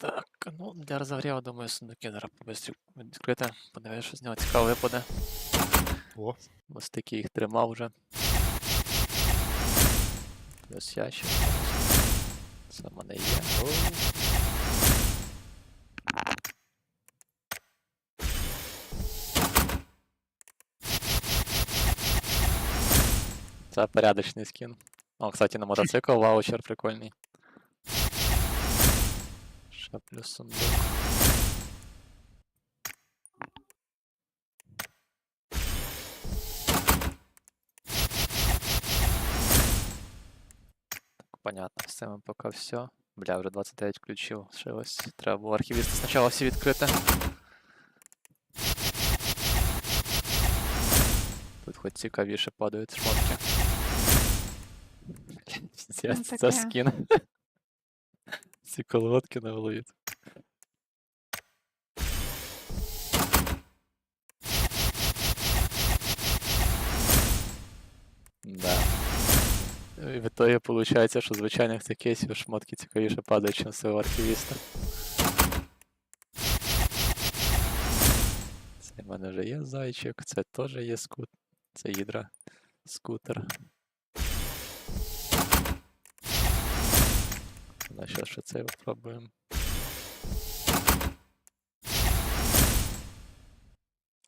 Так, ну для розогріву, думаю, сундуки зараз побистрі відкрити. Подивись, що з нього цікаво випаде. О, Бо стільки їх тримав вже. Плюс ящик. Це в мене є. О. Це порядочний скін. О, кстати, на мотоцикл ваучер прикольний. Ще плюс сундук. Так, понятно, з цим поки все. Бля, вже 29 ключів лишилось. Треба було архівісти спочатку всі відкрити. Тут хоч цікавіше падають шмотки. Пиздец, це таке. скін. Ці колодки на голові. Да. І в итоге виходить, що звичайних цих кейсів шмотки цікавіше падають, ніж цього архівіста. Це в мене вже є зайчик, це теж є скут. Це гідра скутер. Ну, зараз ще це попробуємо.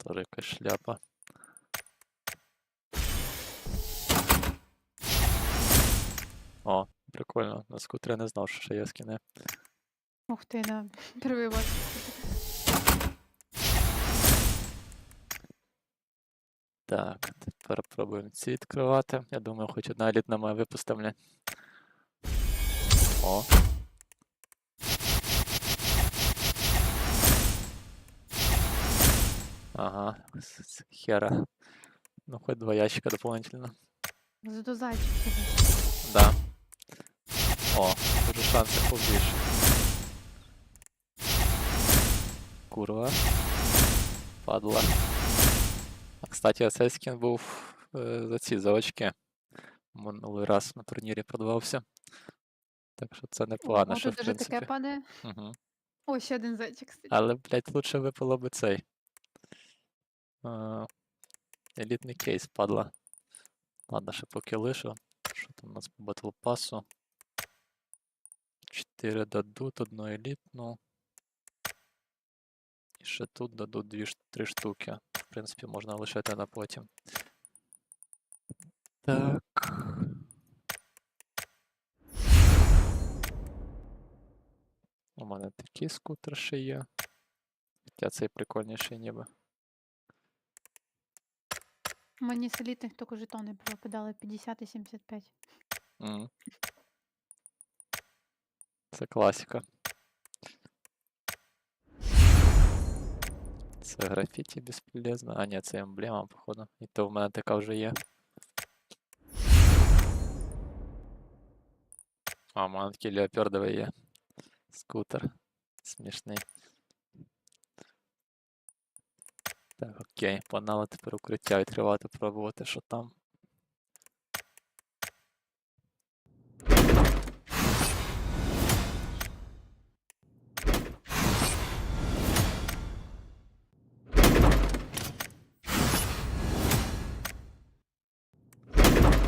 Тоже якась шляпа. О, прикольно. На скутері не знав, що ще є скіни. Ух ти, да. Первый вот. Так, тепер пробуємо ці відкривати. Я думаю, хоч одна елітна має випустимо. О. Ага, хера. Ну, хоть два ящика дополнительно. Зато зайчик. Да. О, дуже шансів побільше. Курва. Падла. А, кстати, скін був е, за ці за очки. Минулий раз на турнірі продавався. Так що це непогано, О, що в даже принципі. таке падає. Угу. О, ще один зайчик кстати. Але, блядь, лучше випало би цей. А, елітний кейс падла. Ладно, ще поки лишу. Що там у нас по батл пасу? 4 дадуть, одну елітну. І ще тут дадуть 2 3 штуки. В принципі, можна лишити на потім. Так. мене такий скутер ще є. Хоча цей прикольніший ніби. Мені з елітних тільки жетони випадали 50 і 75. М. Це класика. Це графіті безполезно. А, ні, це емблема, походу. І то в мене така вже є. А, в мене такий леопардовий є. Скутер. Смішний. Так, окей, погнали тепер укриття відкривати, пробувати, що там.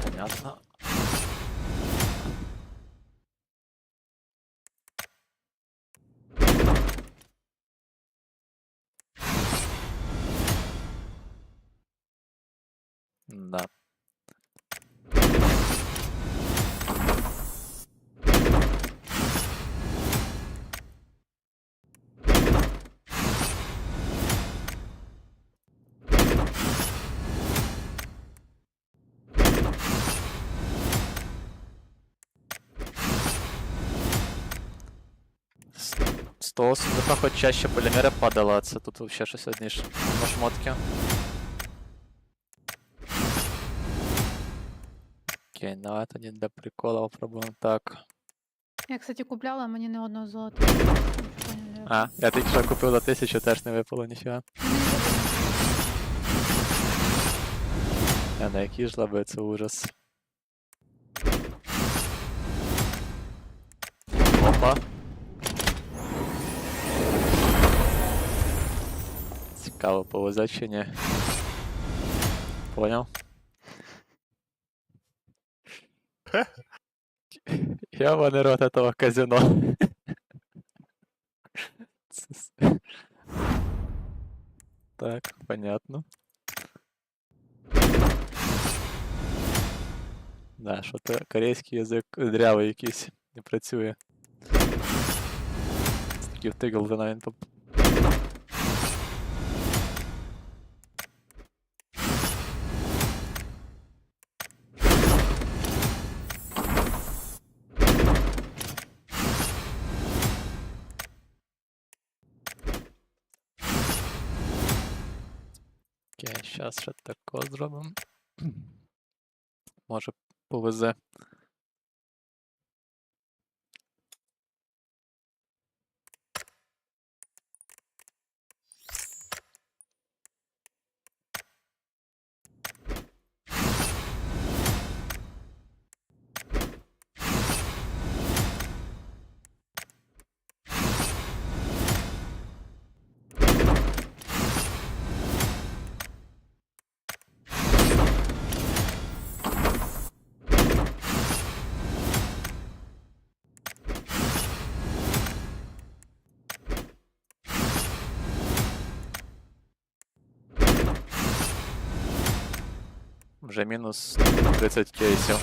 Понятно. Да. С- З того сундука хоч чаще полімери падало, а це тут взагалі щось одні ж шмотки. Окей, давай тоді для прикола попробуємо так. Я, кстати, купляла, а мені не одного золота. А, я тільки що купив за тисячу, теж не випало ніфіга. Я на які ж це ужас. Опа. Цікаво повезе чи ні. Поняв? Я народ этого казино. Так, понятно. Да, що то корейський язик дрявий якийсь, не працює. Це такий втигл за Окей, зараз ще тако зробимо. Може повезе. Вже мінус 30 кейсів.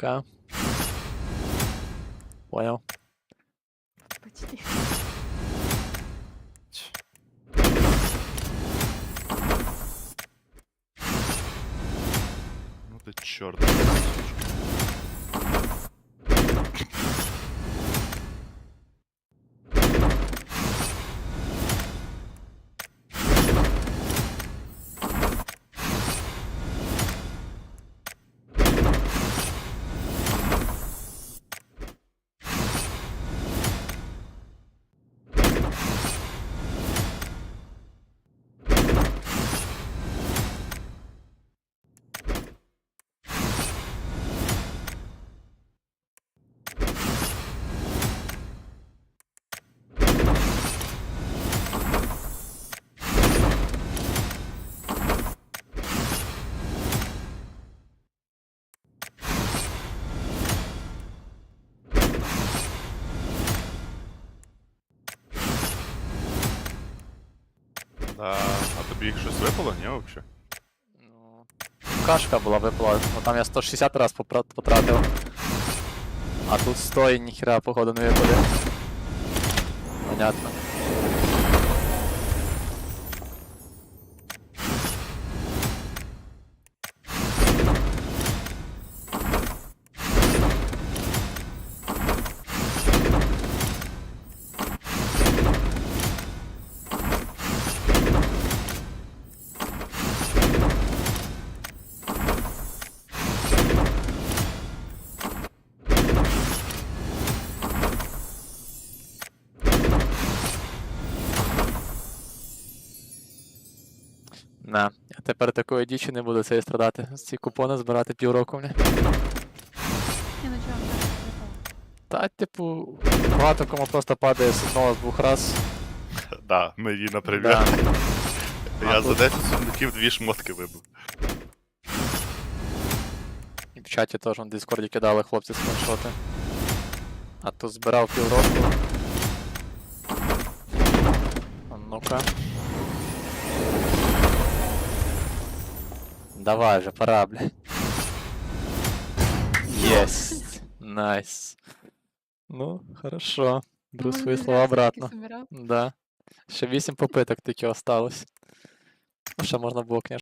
Ну-ка. Понял. Почти. Ну ты чорт. Да. А тобі їх щось випало, ні, взагалі? Ну, кашка була випала, бо там я 160 раз потратив. А тут 100 і ніхера, походу, не випаде. Понятно. На, я тепер такої дічі не буду цієї страдати. Ці купони збирати півроку мені. Я так випало. Та, типу, багато кому просто падає з одного з двох раз. Да, мені, наприклад. Да. Я А за тут- 10 сундуків дві шмотки вибив. І в чаті теж в Дискорді кидали хлопці скріншоти. А тут збирав півроку. А Ну-ка. Давай вже, пора, бля. Єсть. Найс. Ну, хорошо. Беру Ну, свої не слова зря стільки обратно. собирав. Да. Ще 8 попиток тільки осталось. Ну, ще можна було, конечно,